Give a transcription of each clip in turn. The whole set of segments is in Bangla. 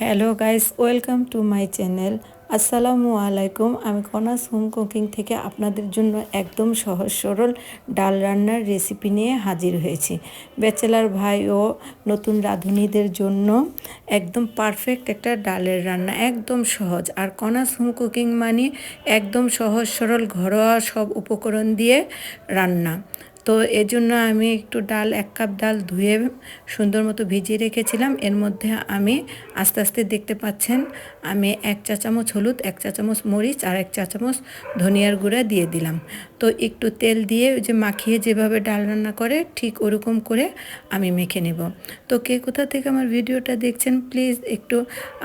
Hello guys welcome to my channel আসসালামু আলাইকুম আমি কনাস হোম কুকিং থেকে আপনাদের জন্য একদম সহজ সরল ডাল রান্নার রেসিপি নিয়ে হাজির হয়েছি। ব্যাচেলার ভাই ও নতুন রাঁধুনিদের জন্য একদম পারফেক্ট একটা ডালের রান্না। একদম সহজ। আর কনাস হোম কুকিং মানে একদম সহজ সরল ঘরোয়া সব উপকরণ দিয়ে রান্না। তো এর জন্য আমি একটু ডাল, এক কাপ ডাল ধুয়ে সুন্দর মতো ভিজিয়ে রেখেছিলাম। এর মধ্যে আমি আস্তে আস্তে দেখতে পাচ্ছেন, আমি এক চা চামচ হলুদ, এক চা চামচ মরিচ আর এক চা চামচ ধনিয়ার গুঁড়া দিয়ে দিলাম। তো একটু তেল দিয়ে ওই যে মাখিয়ে যেভাবে ডাল রান্না করে, ঠিক ওরকম করে আমি মেখে নেব। তো কে কোথা থেকে আমার ভিডিওটা দেখছেন, প্লিজ একটু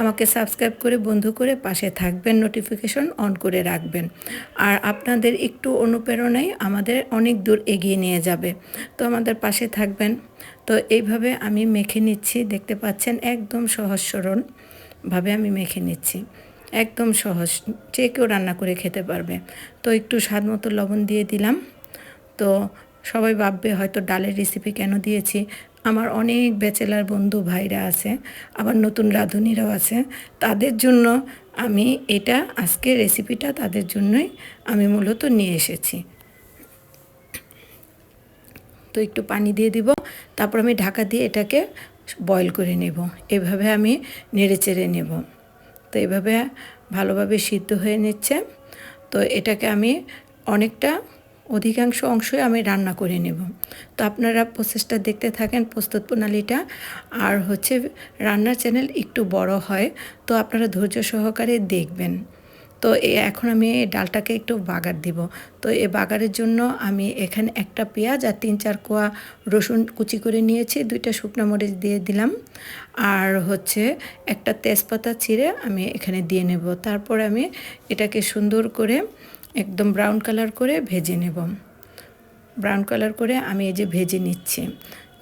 আমাকে সাবস্ক্রাইব করে বন্ধু করে পাশে থাকবেন, নোটিফিকেশন অন করে রাখবেন। আর আপনাদের একটু অনুপ্রেরণাই আমাদের অনেক দূর এগিয়ে নিয়ে যাবে। তো আমাদের পাশে থাকবেন। তো এইভাবে আমি মেখে নিচ্ছি, দেখতে পাচ্ছেন একদম সহজ সরলভাবে আমি মেখে নিচ্ছি। একদম সহজ। যে কেউ রান্না করে খেতে পারবে। তো একটু স্বাদ মতো লবণ দিয়ে দিলাম। তো সবাই ভাববে হয়তো ডালের রেসিপি কেন দিয়েছি। আমার অনেক ব্যাচেলার বন্ধু ভাইরা আছে, আবার নতুন রাঁধুনিরাও আছে। তাদের জন্য আমি এটা আজকে রেসিপিটা তাদের জন্যই আমি মূলত নিয়ে এসেছি। তো একটু পানি দিয়ে দিব। তারপর আমি ঢাকা দিয়ে এটাকে বয়ল করে নেব। এভাবে আমি নেড়ে চেড়ে নেব। তো এভাবে ভালোভাবে সিদ্ধ হয়ে নিচ্ছে। তো এটাকে আমি অনেকটা অধিকাংশ অংশই আমি রান্না করে নেব। তো আপনারা প্রসেসটা দেখতে থাকেন প্রস্তুত প্রণালীটা। আর হচ্ছে রান্নার চ্যানেল একটু বড় হয়, তো আপনারা ধৈর্য সহকারে দেখবেন। তো এখন আমি এই ডালটাকে একটু বাগার দিব। তো এই বাগারের জন্য আমি এখানে একটা পেঁয়াজ আর তিন চার কোয়া রসুন কুচি করে নিয়েছি, দুইটা শুকনো মরিচ দিয়ে দিলাম। আর হচ্ছে একটা তেজপাতা ছিঁড়ে আমি এখানে দিয়ে নেব। তারপর আমি এটাকে সুন্দর করে একদম ব্রাউন কালার করে ভেজে নেব। ব্রাউন কালার করে আমি এই যে ভেজে নিচ্ছি।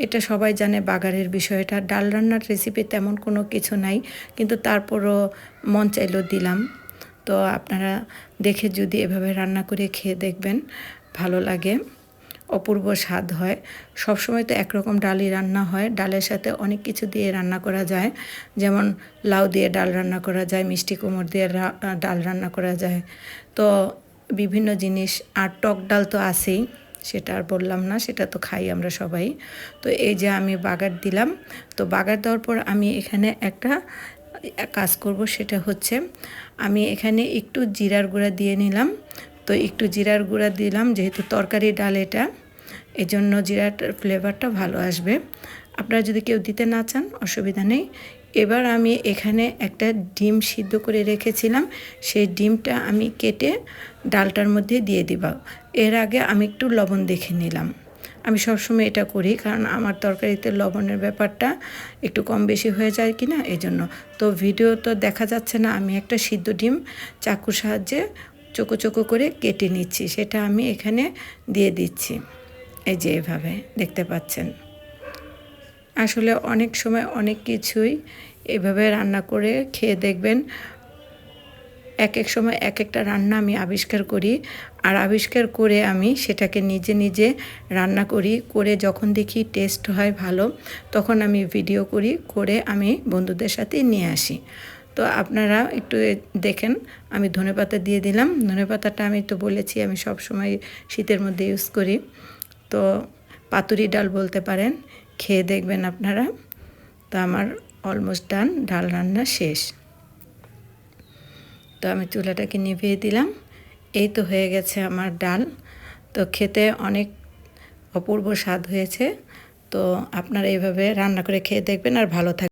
এটা সবাই জানে বাগারের বিষয়টা। ডাল রান্নার রেসিপি তেমন কোনো কিছু নাই, কিন্তু তারপরও মন চাইলো দিলাম। তো আপনারা দেখে যদি এভাবে রান্না করে খেয়ে দেখবেন, ভালো লাগে। অপূর্ব স্বাদ হয়। সব সময় তো একরকম ডালই রান্না হয়। ডালের সাথে অনেক কিছু দিয়ে রান্না করা যায়। যেমন লাউ দিয়ে ডাল রান্না করা যায়, মিষ্টি কুমড় দিয়ে ডাল রান্না করা যায়। তো বিভিন্ন জিনিস, আর টক ডাল তো আছেই, সেটা আর বললাম না, সেটা তো খাই আমরা সবাই। তো এই যে আমি বাগার দিলাম, তো বাগার দেওয়ার পর আমি এখানে একটা কাজ করব, সেটা হচ্ছে আমি এখানে একটু জিরার গুঁড়া দিয়ে নিলাম। তো একটু জিরার গুঁড়া দিলাম, যেহেতু তরকারি ডাল এটা এই জন্য জিরাটার ফ্লেভারটা ভালো আসবে। আপনারা যদি কেউ দিতে না চান, অসুবিধা নেই। এবার আমি এখানে একটা ডিম সিদ্ধ করে রেখেছিলাম, সেই ডিমটা আমি কেটে ডালটার মধ্যে দিয়ে দিব। এর আগে আমি একটু লবণ দেখে নিলাম। আমি সবসময় এটা করি, কারণ আমার তরকারিতে লবণের ব্যাপারটা একটু কম বেশি হয়ে যায় কি না এই জন্য তো ভিডিও তো দেখা যাচ্ছে না, আমি একটা সিদ্ধ ডিম চাকুর সাহায্যে চোকো চোকো করে কেটে নিচ্ছি, সেটা আমি এখানে দিয়ে দিচ্ছি। এই যে এভাবে, দেখতে পাচ্ছেন? আসলে অনেক সময় অনেক কিছুই এভাবে রান্না করে খেয়ে দেখবেন এক এক সময় এক একটা রান্না আমি আবিষ্কার করি। আর আবিষ্কার করে আমি সেটাকে নিজে নিজে রান্না করি। করে যখন দেখি টেস্ট হয় ভালো, তখন আমি ভিডিও করি, করে আমি বন্ধুদের সাথে নিয়ে আসি। তো আপনারা একটু দেখেন, আমি ধনে পাতা দিয়ে দিলাম। ধনে পাতাটা আমি তো বলেছি, আমি সব সময় শীতের মধ্যে ইউজ করি। তো পাতুরি ডাল বলতে পারেন, খেয়ে দেখবেন আপনারা। তো আমার অলমোস্ট ডান ডাল রান্না শেষ। তো আমি চুলাটাকে নিভিয়ে দিলাম। এই তো হয়ে গেছে আমার ডাল। তো খেতে অনেক অপূর্ব স্বাদ হয়েছে। তো আপনারা এইভাবে রান্না করে খেয়ে দেখবেন আর ভালো থাকবেন।